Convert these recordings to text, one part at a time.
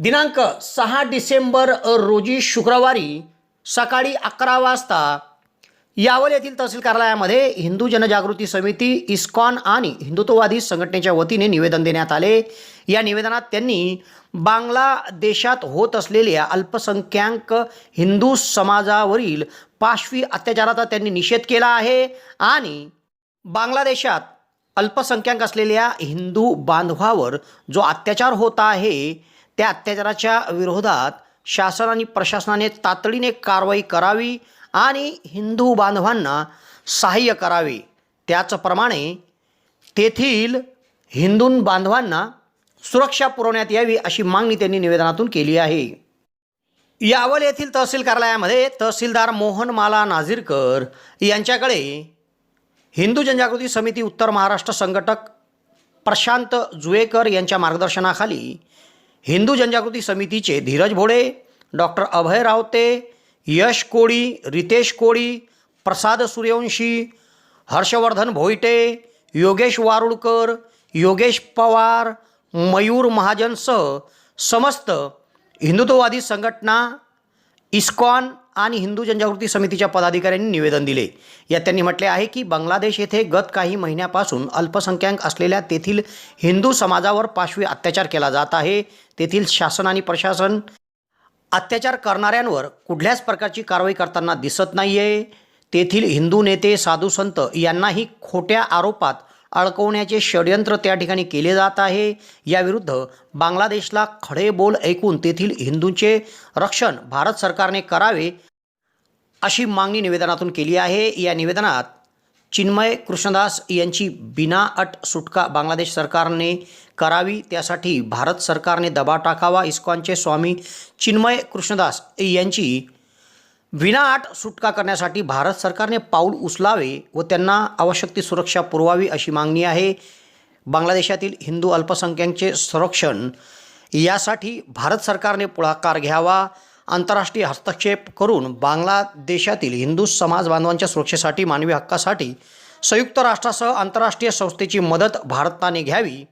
दिनांक सहा डिसेंबर रोजी शुक्रवारी सकाळी अकरा वाजता यावल येथील तहसील कार्यालयामध्ये हिंदू जनजागृती समिती इस्कॉन आणि हिंदुत्ववादी संघटनेच्या वतीने निवेदन देण्यात आले. या निवेदनात त्यांनी बांगलादेशात होत असलेल्या अल्पसंख्याक हिंदू समाजावरील पाशवी अत्याचाराचा त्यांनी निषेध केला आहे आणि बांगलादेशात अल्पसंख्याक असलेल्या हिंदू बांधवावर जो अत्याचार होत आहे त्या अत्याचाराच्या विरोधात शासन आणि प्रशासनाने तातडीने कारवाई करावी आणि हिंदू बांधवांना सहाय्य करावे. त्याचप्रमाणे तेथील हिंदू बांधवांना सुरक्षा पुरवण्यात यावी अशी मागणी त्यांनी निवेदनातून केली आहे. यावल येथील तहसील कार्यालयामध्ये तहसीलदार मोहन माला नाझीरकर यांच्याकडे हिंदू जनजागृती समिती उत्तर महाराष्ट्र संघटक प्रशांत जुवेकर यांच्या मार्गदर्शनाखाली हिंदू जनजागृती समितीचे धीरज भोडे डॉक्टर अभय रावते यश कोळी रितेश कोळी प्रसाद सूर्यवंशी हर्षवर्धन भोईटे योगेश वारुळकर योगेश पवार मयूर महाजनसह समस्त हिंदुत्ववादी संघटना इस्कॉन आणि हिंदू जनजागृती समितीच्या पदाधिकाऱ्यांनी निवेदन दिले. यात त्यांनी म्हटले आहे की बांगलादेश येथे गत काही महिन्यापासून अल्पसंख्याक असलेल्या तेथील हिंदू समाजावर पाशवी अत्याचार केला जात आहे. तेथील शासन आणि प्रशासन अत्याचार करणाऱ्यांवर कुठल्याच प्रकारची कारवाई करताना दिसत नाही आहे तेथील हिंदू नेते साधू संत यांनाही खोट्या आरोपात अडकवण्याचे षडयंत्र त्या ठिकाणी केले जात आहे. याविरुद्ध बांगलादेशला खडे बोल ऐकून तेथील हिंदूंचे रक्षण भारत सरकारने करावे अशी मागणी निवेदनातून केली आहे. या निवेदनात चिन्मय कृष्णदास यांची बिना अट सुटका बांगलादेश सरकारने करावी. त्यासाठी भारत सरकारने दबाव टाकावा. इस्कॉनचे स्वामी चिन्मय कृष्णदास यांची विनाअट सुटका करण्यासाठी भारत सरकारने पाऊल उचलावे व त्यांना आवश्यक ती सुरक्षा पुरवावी अशी मागणी आहे. बांगलादेशातील हिंदू अल्पसंख्याकांचे संरक्षण यासाठी भारत सरकारने पुढाकार घ्यावा. आंतरराष्ट्रीय हस्तक्षेप करून बांगलादेशातील हिंदू समाज बांधवांच्या सुरक्षेसाठी मानवी हक्कासाठी संयुक्त राष्ट्रासह आंतरराष्ट्रीय संस्थेची मदत भारताने घ्यावी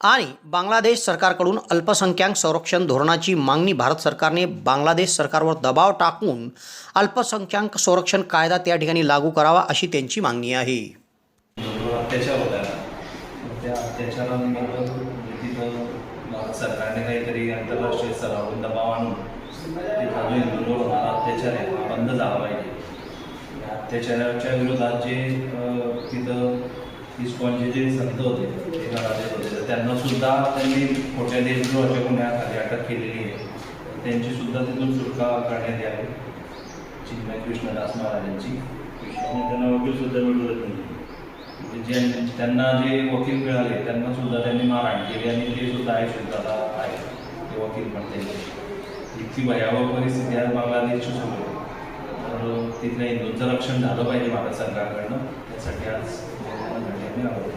आणि बांगलादेश सरकारकडून अल्पसंख्याक संरक्षण धोरणाची मागणी भारत सरकारने बांगलादेश सरकारवर दबाव टाकून अल्पसंख्याक संरक्षण कायदा त्या ठिकाणी लागू करावा अशी त्यांची मागणी आहे. म्हणजे तिथं भारत सरकारने काहीतरी आंतरराष्ट्रीय स्तरावरून दबाव आणून तिथं जो होणारा अत्याचार आहे हा बंद झाला पाहिजे अत्याचाराच्या विरोधात जे तिथं इस्कॉनचे जे संत होते ते घरात होते तर त्यांना सुद्धा त्यांनी खोट्या देशद्रोहाच्या गुन्ह्याखाली अटक केलेली आहे. त्यांची सुद्धा तिथून सुटका करण्यात यावी. चिन्मय कृष्णदास महाराजांची. आणि त्यांना वकील सुद्धा मिळवत नाही. म्हणजे जे त्यांना जे वकील मिळाले त्यांना सुद्धा त्यांनी मारहाण केली आणि ते सुद्धा आहे सुद्धा आहे ते वकील पण त्यांनी इतकी भयावह परिस्थिती आज बांगलादेशची सुरू आहे. तर तिथल्या हिंदूंचं रक्षण झालं पाहिजे भारत सरकारकडनं. त्यासाठी आज आलं